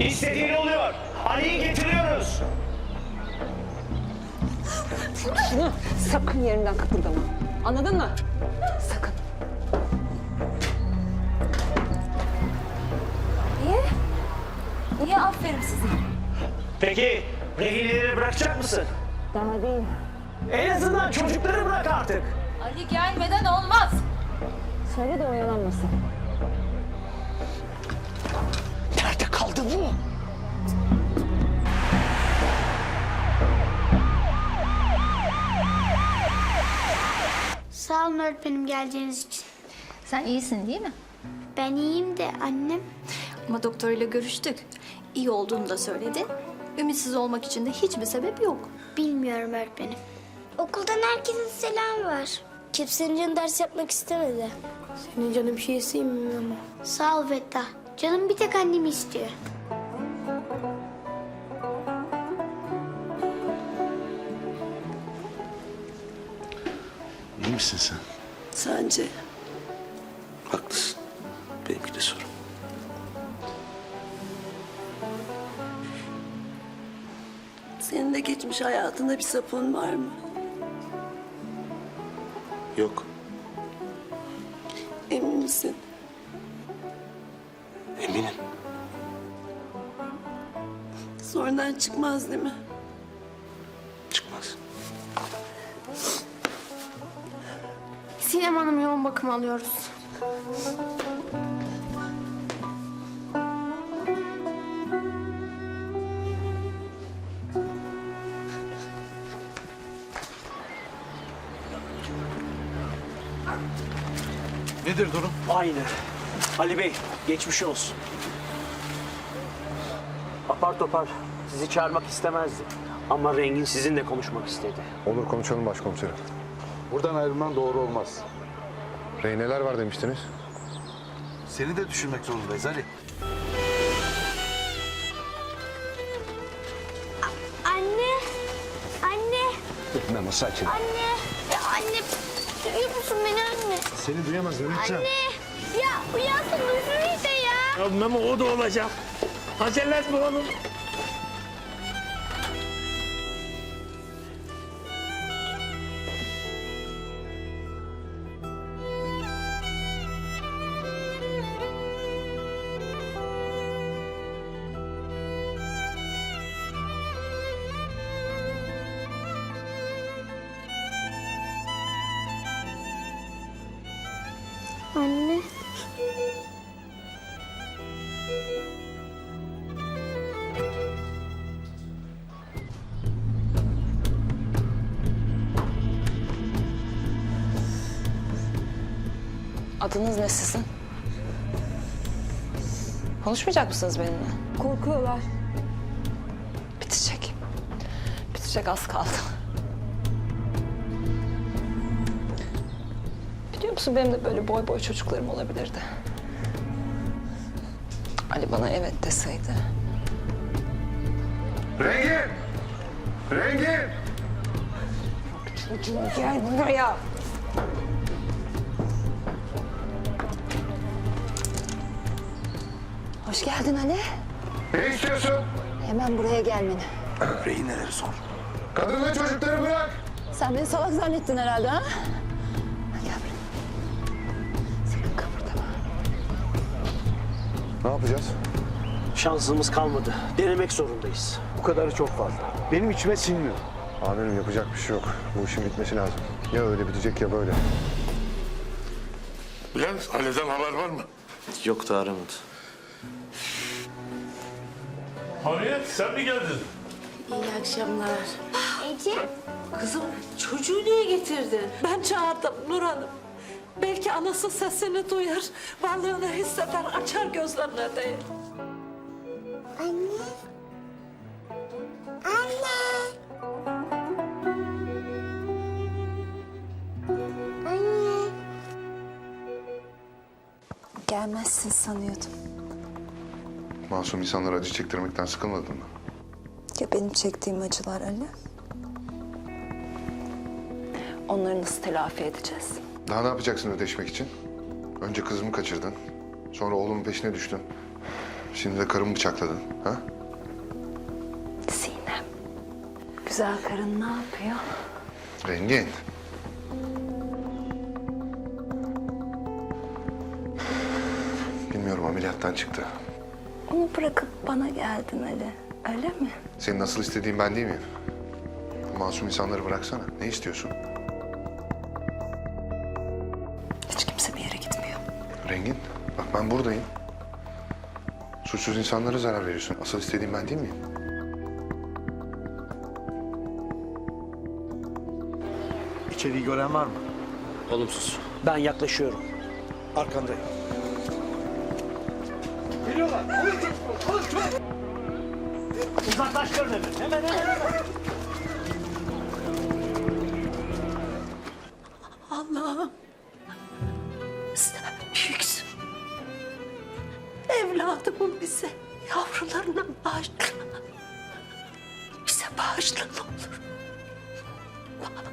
İstediğin oluyor. Ali'yi getiriyoruz. Sakın yerinden kıpırdama. Anladın mı? Sakın. Niye? Niye aferin size? Peki rehineleri bırakacak mısın? Daha değil. En azından çocukları bırak artık. Ali gelmeden olmaz. Söyle de oyalanmasın. Kaldı bu? Sağ olun öğretmenim geldiğiniz için. Sen iyisin değil mi? Ben iyiyim de annem. Ama doktoruyla görüştük. İyi olduğunu da söyledi. Ümitsiz olmak için de hiçbir sebep yok. Bilmiyorum öğretmenim. Okuldan herkesin selam var. Kimsenin canı ders yapmak istemedi. Senin canın bir şey istemiyor ama. Sağ ol Fettah. Canım bir tek annemi istiyor. İyi misin sen? Sence? Haklısın. Benimki de sorun. Senin de geçmiş hayatında bir sapın var mı? Yok. Emin misin? Eminim. Sonradan çıkmaz değil mi? Çıkmaz. Sinem Hanım yoğun bakım alıyoruz. Nedir durum? Aynı. Ali Bey geçmiş olsun. Apar topar sizi çağırmak istemezdi. Ama Rengin sizinle konuşmak istedi. Olur konuşalım başkomiserim. Buradan ayrılman doğru olmaz. Reyneler var demiştiniz. Seni de düşünmek zorundayız Ali. Anne! Anne! Memo sakin. Anne! Ya anne! Duyuyor musun beni anne? Seni duyamaz Mehmetcan. Anne! Ya uyansın duysun işte ya! Ya Memo o da olacak. Acele etme oğlum. Adınız ne sizin? Konuşmayacak mısınız benimle? Korkuyorlar. Bitecek. Bitecek az kaldı. Musun benim de böyle boy boy çocuklarım olabilirdi. Ali bana evet deseydi. Rengin! Rengin! Çocuğum gel buraya. Hoş geldin Ali. Ne istiyorsun? Hemen buraya gelmeni. Rehineleri sor. Kadın ve çocukları bırak. Sen beni salak zannettin herhalde ha? Ne yapacağız? Şansımız kalmadı. Denemek zorundayız. Bu kadarı çok fazla. Benim içime sinmiyor. Amirim yapacak bir şey yok. Bu işin bitmesi lazım. Ya öyle bitecek ya böyle. Bülent, Ali'den haber var mı? Yok da aramadı. Hamiyet, sen mi geldin? İyi akşamlar. Ece. Kızım çocuğu niye getirdin? Ben çağırdım Nur Hanım. Belki anası sesini duyar, varlığını hisseder, açar gözlerini değil. Anne. Anne. Anne. Gelmezsin sanıyordum. Masum insanlara acı çektirmekten sıkılmadın mı? Ya benim çektiğim acılar Ali? Onları nasıl telafi edeceğiz? Daha ne yapacaksın ödeşmek için? Önce kızımı kaçırdın. Sonra oğlumun peşine düştün. Şimdi de karımı bıçakladın. Ha? Sinem. Güzel karın ne yapıyor? Rengin. Bilmiyorum ameliyattan çıktı. Onu bırakıp bana geldin Ali. Öyle mi? Senin nasıl istediğin ben değil miyim? Masum insanları bıraksana. Ne istiyorsun? Rengin, bak ben buradayım. Suçsuz insanlara zarar veriyorsun. Asıl istediğim ben değil miyim? İçeriği gören var mı? Olumsuz. Ben yaklaşıyorum. Arkandayım. Geliyorlar. Uzaklaştırın hemen. Hemen hemen hemen. Bağışla ne olur.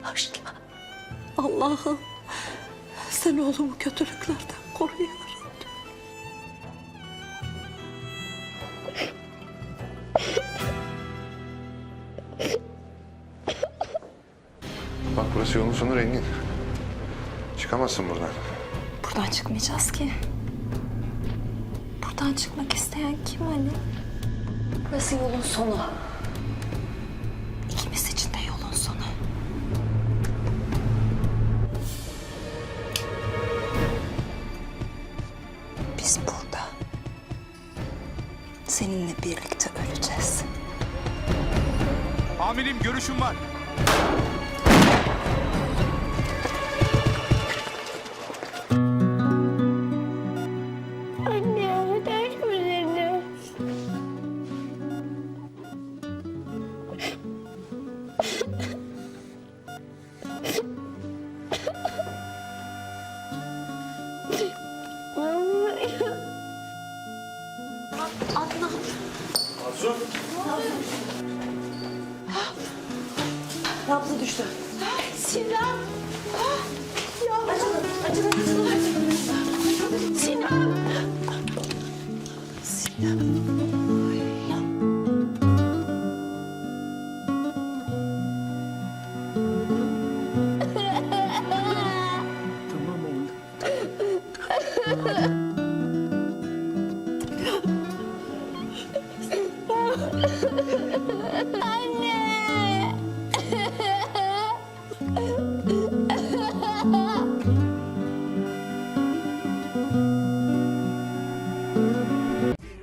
Bağışla. Allah'ım sen oğlumu kötülüklerden koru ya. Bak burası yolun sonu Rengin. Çıkamazsın buradan. Buradan çıkmayacağız ki. Buradan çıkmak isteyen kim Ali? Burası yolun sonu. Seninle birlikte öleceğiz. Amirim görüşüm var. olsun. Nabzı düştü. Sinem. Ya. Açılın, açılın, açılın, açılın. Sinem. Sinem. Tamam oğlum.